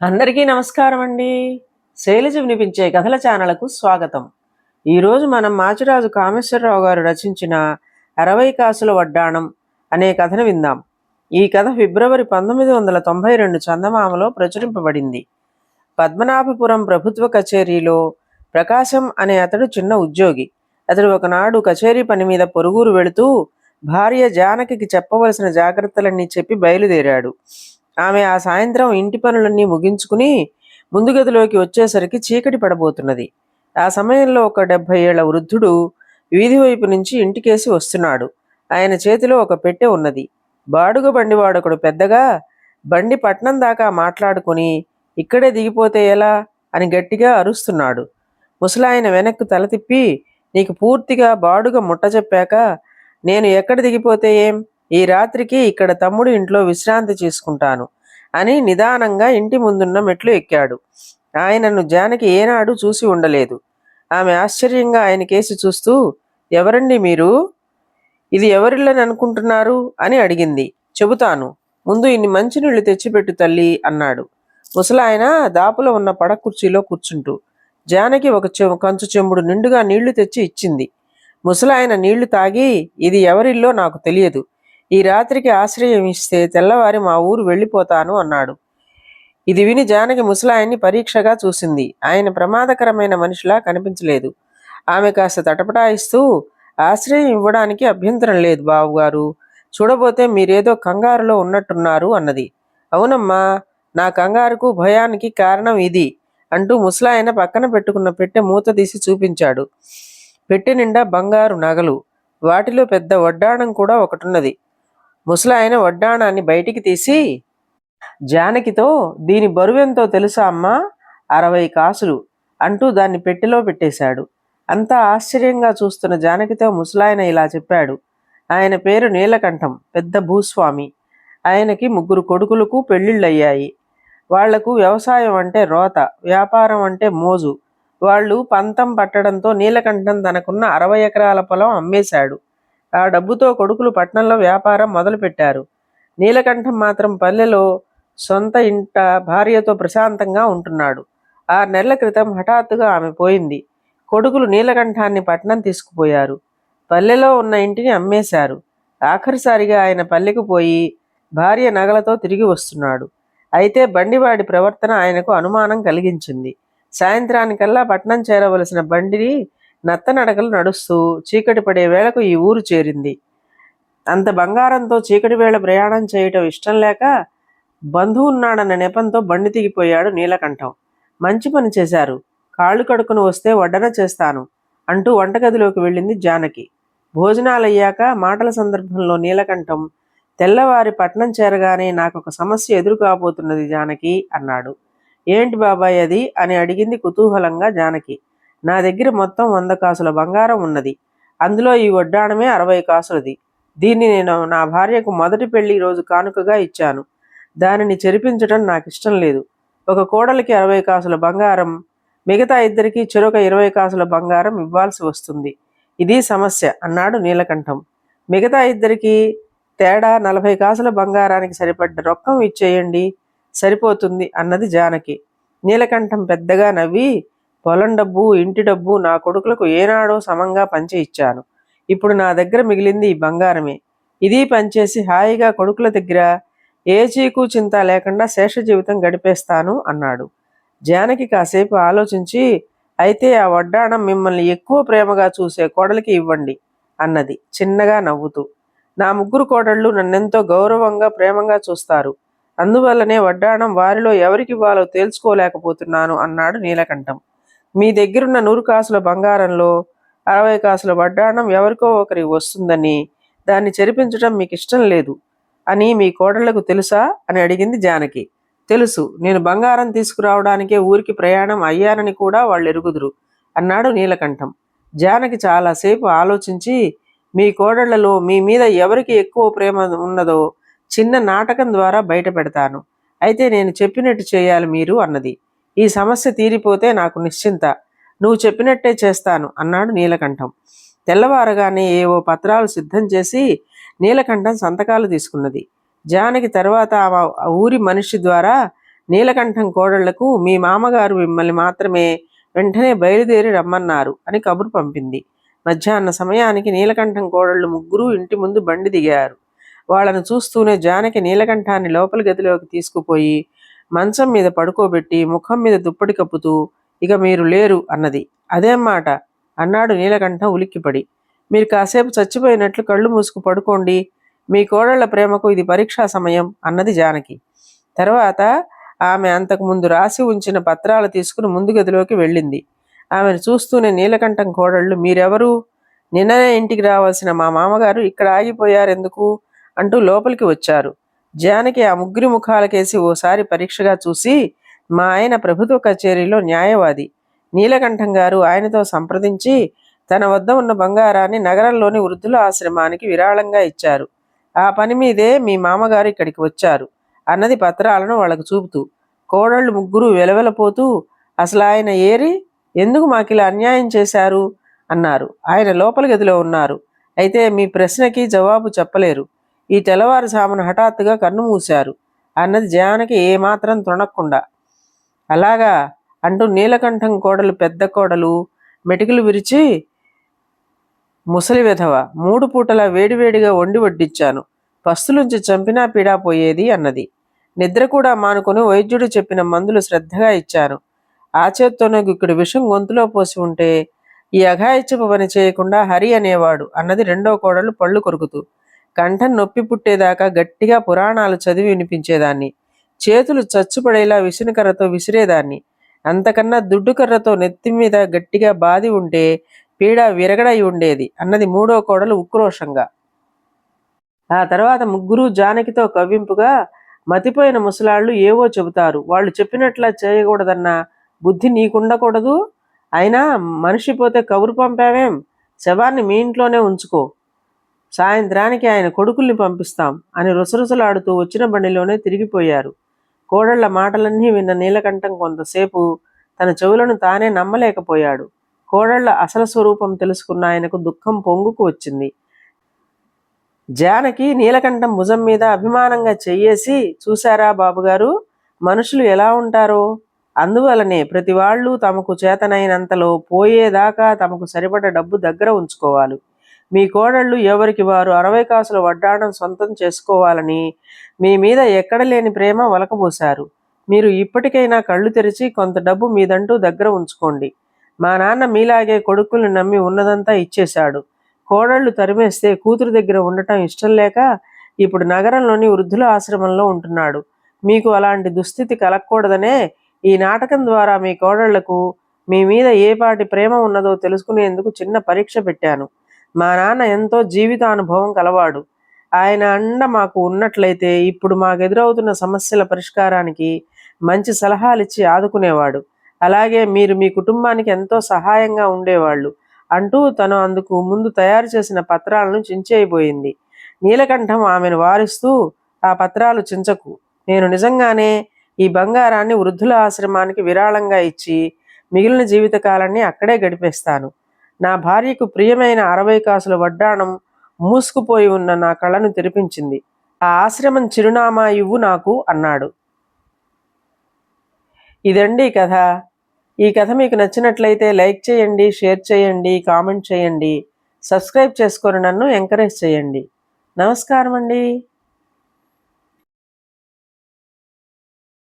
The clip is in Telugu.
అందరికీ నమస్కారం అండి. శైలజ వినిపించే కథల ఛానళ్ళకు స్వాగతం. ఈరోజు మనం మాచిరాజు కామేశ్వరరావు గారు రచించిన అరవై కాసుల వడ్డాణం అనే కథను విందాం. ఈ కథ ఫిబ్రవరి పంతొమ్మిది వందల తొంభై రెండు చందమామలో ప్రచురింపబడింది. పద్మనాభపురం ప్రభుత్వ కచేరీలో ప్రకాశం అనే అతడు చిన్న ఉద్యోగి. అతడు ఒకనాడు కచేరీ పని మీద పొరుగురు వెళుతూ భార్య జానకి చెప్పవలసిన జాగ్రత్తలన్నీ చెప్పి బయలుదేరాడు. ఆమె ఆ సాయంత్రం ఇంటి పనులన్నీ ముగించుకుని ముందు గదిలోకి వచ్చేసరికి చీకటి పడబోతున్నది. ఆ సమయంలో ఒక డెబ్భై ఏళ్ళ వృద్ధుడు వీధి వైపు నుంచి ఇంటికేసి వస్తున్నాడు. ఆయన చేతిలో ఒక పెట్టె ఉన్నది. బాడుగ బండివాడొకడు పెద్దగా బండి పట్నం దాకా మాట్లాడుకుని ఇక్కడే దిగిపోతే ఎలా అని గట్టిగా అరుస్తున్నాడు. ముసలాయన వెనక్కు తల తిప్పి నీకు పూర్తిగా బాడుగ ముట్ట చెప్పాక నేను ఎక్కడ దిగిపోతే ఏం? ఈ రాత్రికి ఇక్కడ తమ్ముడు ఇంట్లో విశ్రాంతి చేసుకుంటాను అని నిదానంగా ఇంటి ముందున్న మెట్లు ఎక్కాడు. ఆయనను జానకి ఏనాడు చూసి ఉండలేదు. ఆమె ఆశ్చర్యంగా ఆయన కేసి చూస్తూ ఎవరండి మీరు? ఇది ఎవరిళ్ళని అనుకుంటున్నారు? అని అడిగింది. చెబుతాను. ముందు ఇన్ని మంచినీళ్ళు తెచ్చిపెట్టు తల్లి అన్నాడు. ముసలాయన దాపులో ఉన్న పడ కుర్చీలో కూర్చుంటూ జానకి ఒక చె కంచు చెంబుడు నిండుగా నీళ్ళు తెచ్చి ఇచ్చింది. ముసలాయన నీళ్ళు తాగి ఇది ఎవరిల్లో నాకు తెలియదు. ఈ రాత్రికి ఆశ్రయం ఇస్తే తెల్లవారి మా ఊరు వెళ్ళిపోతాను అన్నాడు. ఇది విని జానకి ముసలాయన్ని పరీక్షగా చూసింది. ఆయన ప్రమాదకరమైన మనిషిలా కనిపించలేదు. ఆమె కాస్త తటపటాయిస్తూ ఆశ్రయం ఇవ్వడానికి అభ్యంతరం లేదు బావుగారు. చూడబోతే మీరేదో కంగారులో ఉన్నట్టున్నారు అన్నది. అవునమ్మా నా కంగారుకు భయానికి కారణం ఇది అంటూ ముసలాయన పక్కన పెట్టుకున్న పెట్టె మూత తీసి చూపించాడు. పెట్టె నిండా బంగారు నగలు. వాటిలో పెద్ద వడ్డాణం కూడా ఒకటున్నది. ముసలాయన వడ్డాణాన్ని బయటికి తీసి జానకితో దీని బరువెంతో తెలుసా అమ్మా? అరవై కాసులు అంటూ దాన్ని పెట్టెలో పెట్టేశాడు. అంతా ఆశ్చర్యంగా చూస్తున్న జానకితో ముసలాయన ఇలా చెప్పాడు. ఆయన పేరు నీలకంఠం పెద్ద భూస్వామి. ఆయనకి ముగ్గురు కొడుకులకు పెళ్ళిళ్ళయ్యాయి. వాళ్ళకు వ్యవసాయం అంటే రోత వ్యాపారం అంటే మోజు. వాళ్ళు పంతం పట్టడంతో నీలకంఠం తనకున్న అరవై ఎకరాల పొలం అమ్మేశాడు. ఆ డబ్బుతో కొడుకులు పట్నంలో వ్యాపారం మొదలుపెట్టారు. నీలకంఠం మాత్రం పల్లెలో సొంత ఇంట భార్యతో ప్రశాంతంగా ఉంటున్నాడు. ఆరు నెలల క్రితం హఠాత్తుగా ఆమె పోయింది. కొడుకులు నీలకంఠాన్ని పట్నం తీసుకుపోయారు. పల్లెలో ఉన్న ఇంటిని అమ్మేశారు. ఆఖరిసారిగా ఆయన పల్లెకు పోయి భార్య నగలతో తిరిగి వస్తున్నాడు. అయితే బండివాడి ప్రవర్తన ఆయనకు అనుమానం కలిగించింది. సాయంత్రానికల్లా పట్నం చేరవలసిన బండిని నత్తనడకలు నడుస్తూ చీకటి పడే వేళకు ఈ ఊరు చేరింది. అంత బంగారంతో చీకటి వేళ ప్రయాణం చేయటం ఇష్టం లేక బంధువున్నాడన్న నెపంతో బండి దిగిపోయాడు నీలకంఠం. మంచి పని చేశారు. కాళ్ళు కడుక్కుని వస్తే వడ్డన చేస్తాను అంటూ వంటగదిలోకి వెళ్ళింది జానకి. భోజనాలయ్యాక మాటల సందర్భంలో నీలకంఠం తెల్లవారి పట్నం చేరగానే నాకు ఒక సమస్య ఎదురు కాబోతున్నది జానకి అన్నాడు. ఏంటి బాబాయ్ అది? అని అడిగింది కుతూహలంగా జానకి. నా దగ్గర మొత్తం వంద కాసుల బంగారం ఉన్నది. అందులో ఈ వడ్డాణమే అరవై కాసులది. దీన్ని నేను నా భార్యకు మొదటి పెళ్ళి రోజు కానుకగా ఇచ్చాను. దానిని చెరిపించడం నాకు ఇష్టం లేదు. ఒక కోడలికి అరవై కాసుల బంగారం మిగతా ఇద్దరికి చెరొక ఇరవై కాసుల బంగారం ఇవ్వాల్సి వస్తుంది. ఇది సమస్య అన్నాడు నీలకంఠం. మిగతా ఇద్దరికి తేడా నలభై కాసుల బంగారానికి సరిపడ్డ రొక్కం ఇచ్చేయండి సరిపోతుంది అన్నది జానకి. నీలకంఠం పెద్దగా నవ్వి పొలం డబ్బు ఇంటి డబ్బు నా కొడుకులకు ఏనాడో సమంగా పంచి ఇచ్చాను. ఇప్పుడు నా దగ్గర మిగిలింది ఈ బంగారమే. ఇది పనిచేసి హాయిగా కొడుకుల దగ్గర ఏ చీకు చింత లేకుండా శేష జీవితం గడిపేస్తాను అన్నాడు. జానకి కాసేపు ఆలోచించి అయితే ఆ వడ్డాణం మిమ్మల్ని ఎక్కువ ప్రేమగా చూసే కోడలికి ఇవ్వండి అన్నది చిన్నగా నవ్వుతూ. నా ముగ్గురు కోడళ్ళు నన్నెంతో గౌరవంగా ప్రేమగా చూస్తారు. అందువల్లనే వడ్డాణం వారిలో ఎవరికి ఇవ్వాలో తేల్చుకోలేకపోతున్నాను అన్నాడు నీలకంఠం. మీ దగ్గరున్న నూరు కాసుల బంగారంలో అరవై కాసుల వడ్డాణం ఎవరికో ఒకరికి వస్తుందని దాన్ని చెరిపించడం మీకు ఇష్టం లేదు అని మీ కోడళ్ళకు తెలుసా అని అడిగింది జానకి. తెలుసు నేను బంగారం తీసుకురావడానికే ఊరికి ప్రయాణం అయ్యానని కూడా వాళ్ళు ఎరుగుదురు అన్నాడు నీలకంఠం. జానకి చాలాసేపు ఆలోచించి మీ కోడళ్ళలో మీ మీద ఎవరికి ఎక్కువ ప్రేమ ఉన్నదో చిన్న నాటకం ద్వారా బయట పెడతాను అయితే నేను చెప్పినట్టు చేయాలి మీరు అన్నది. ఈ సమస్య తీరిపోతే నాకు నిశ్చింత. నువ్వు చెప్పినట్టే చేస్తాను అన్నాడు నీలకంఠం. తెల్లవారగానే ఏవో పత్రాలు సిద్ధం చేసి నీలకంఠం సంతకాలు తీసుకున్నది. జానకి తర్వాత ఆ ఊరి మనిషి ద్వారా నీలకంఠం కోడళ్ళకు మీ మామగారు మిమ్మల్ని మాత్రమే వెంటనే బయలుదేరి రమ్మన్నారు అని కబురు పంపింది. మధ్యాహ్న సమయానికి నీలకంఠం కోడళ్ళు ముగ్గురు ఇంటి ముందు బండి దిగారు. వాళ్ళను చూస్తూనే జానకి నీలకంఠాన్ని లోపల గదిలోకి తీసుకుపోయి మంచం మీద పడుకోబెట్టి ముఖం మీద దుప్పటి కప్పుతూ ఇక మీరు లేరు అన్నది. అదేం మాట అన్నాడు నీలకంఠం ఉలిక్కిపడి. మీరు కాసేపు చచ్చిపోయినట్లు కళ్ళు మూసుకు పడుకోండి. మీ కోడళ్ళ ప్రేమకు ఇది పరీక్షా సమయం అన్నది జానకి. తర్వాత ఆమె అంతకుముందు రాసి ఉంచిన పత్రాలు తీసుకుని ముందు గదిలోకి వెళ్ళింది. ఆమెను చూస్తూనే నీలకంఠం కోడళ్ళు మీరెవరు? నిన్ననే ఇంటికి రావాల్సిన మా మామగారు ఇక్కడ ఆగిపోయారెందుకు? అంటూ లోపలికి వచ్చారు. జానకి ఆ ముగ్గురి ముఖాలకేసి ఓసారి పరీక్షగా చూసి మా ఆయన ప్రభుత్వ కచేరీలో న్యాయవాది. నీలకంఠం గారు ఆయనతో సంప్రదించి తన వద్ద ఉన్న బంగారాన్ని నగరంలోని వృద్ధుల ఆశ్రమానికి విరాళంగా ఇచ్చారు. ఆ పని మీదే మీ మామగారు ఇక్కడికి వచ్చారు. అన్నది పత్రాలను వాళ్ళకు చూపుతూ కోడళ్ళు ముగ్గురు వెలవెలపోతూ అసలు ఆయన ఏరి ఎందుకు మాకు ఇలా అన్యాయం చేశారు? అన్నారు. ఆయన లోపల గదిలో ఉన్నారు. అయితే మీ ప్రశ్నకి జవాబు చెప్పలేరు. ఈ తెల్లవారుజామున హఠాత్తుగా కన్ను మూశారు. అన్నది జయానికి ఏమాత్రం తొణక్కుండా. అలాగా అంటూ నీలకంఠం కోడలు పెద్ద కోడలు మెటికలు విరిచి ముసలి విధవ మూడు పూటల వేడివేడిగా వండి వడ్డిచ్చాను. పస్తులుంచి చంపినా పీడా పోయేది అన్నది. నిద్ర కూడా మానుకొని వైద్యుడు చెప్పిన మందులు శ్రద్ధగా ఇచ్చాను. ఆ చేత్తోనే గుక్కడి విషం గొంతులో పోసి ఉంటే ఈ అఘాయిత్యపు పని చేయకుండా హరి అనేవాడు అన్నది రెండో కోడలు పళ్ళు కొరుకుతూ. కంఠం నొప్పి పుట్టేదాకా గట్టిగా పురాణాలు చదివి వినిపించేదాన్ని. చేతులు చచ్చుపడేలా విసునకర్రతో విసిరేదాన్ని. అంతకన్నా దుడ్డు కర్రతో నెత్తి మీద గట్టిగా బాది ఉంటే పీడ విరగడై ఉండేది అన్నది మూడో కోడలు ఉక్రోషంగా. ఆ తర్వాత ముగ్గురు జానకితో కవ్వింపుగా మతిపోయిన ముసలాళ్ళు ఏవో చెబుతారు. వాళ్ళు చెప్పినట్లా చేయకూడదన్న బుద్ధి నీకుండకూడదు. అయినా మనిషి పోతే కబురు పంపావేం? శవాన్ని మీ ఇంట్లోనే ఉంచుకో. సాయంత్రానికి ఆయన కొడుకుల్ని పంపిస్తాం అని రుసరుసలాడుతూ వచ్చిన బండిలోనే తిరిగిపోయారు. కోడళ్ళ మాటలన్నీ విన్న నీలకంఠం కొంతసేపు తన చెవులను తానే నమ్మలేకపోయాడు. కోడళ్ళ అసలు స్వరూపం తెలుసుకున్న ఆయనకు దుఃఖం పొంగుకు వచ్చింది. జానకి నీలకంఠం భుజం మీద అభిమానంగా చెయ్యేసి చూశారా బాబుగారు మనుషులు ఎలా ఉంటారో? అందువలనే ప్రతి వాళ్ళు తమకు చేతనైనంతలో పోయేదాకా తమకు సరిపడ డబ్బు దగ్గర ఉంచుకోవాలి. మీ కోడళ్ళు ఎవరికి వారు అరవై కాసుల వడ్డాణం సొంతం చేసుకోవాలని మీ మీద ఎక్కడ లేని ప్రేమ వలకబోశారు. మీరు ఇప్పటికైనా కళ్ళు తెరిచి కొంత డబ్బు మీదంటూ దగ్గర ఉంచుకోండి. మా నాన్న మీలాగే కొడుకుల్ని నమ్మి ఉన్నదంతా ఇచ్చేశాడు. కోడళ్ళు తరిమేస్తే కూతురు దగ్గర ఉండటం ఇష్టం లేక ఇప్పుడు నగరంలోని వృద్ధుల ఆశ్రమంలో ఉంటున్నాడు. మీకు అలాంటి దుస్థితి కలగకూడదనే ఈ నాటకం ద్వారా మీ కోడళ్ళకు మీ మీద ఏ పాటి ప్రేమ ఉన్నదో తెలుసుకునేందుకు చిన్న పరీక్ష పెట్టాను. మా నాన్న ఎంతో జీవితానుభవం కలవాడు. ఆయన అండ మాకు ఉన్నట్లయితే ఇప్పుడు మాకు ఎదురవుతున్న సమస్యల పరిష్కారానికి మంచి సలహాలు ఇచ్చి ఆదుకునేవాడు. అలాగే మీరు మీ కుటుంబానికి ఎంతో సహాయంగా ఉండేవాళ్ళు అంటూ తను అందుకు ముందు తయారు చేసిన పత్రాలను చించేయిపోయింది నీలకంఠం ఆమెను వారిస్తూ ఆ పత్రాలు చించకు. నేను నిజంగానే ఈ బంగారాన్ని వృద్ధుల ఆశ్రమానికి విరాళంగా ఇచ్చి మిగిలిన జీవితకాలాన్ని అక్కడే గడిపేస్తాను. నా భార్యకు ప్రియమైన అరవై కాసుల వడ్డాణం మూసుకుపోయి ఉన్న నా కళ్ళను తెరిపించింది. ఆ ఆశ్రమం చిరునామా ఇవ్వు నాకు అన్నాడు. ఇదండి కథ. ఈ కథ మీకు నచ్చినట్లయితే లైక్ చేయండి షేర్ చేయండి కామెంట్ చేయండి. సబ్స్క్రైబ్ చేసుకొని నన్ను ఎంకరేజ్ చేయండి. నమస్కారం అండి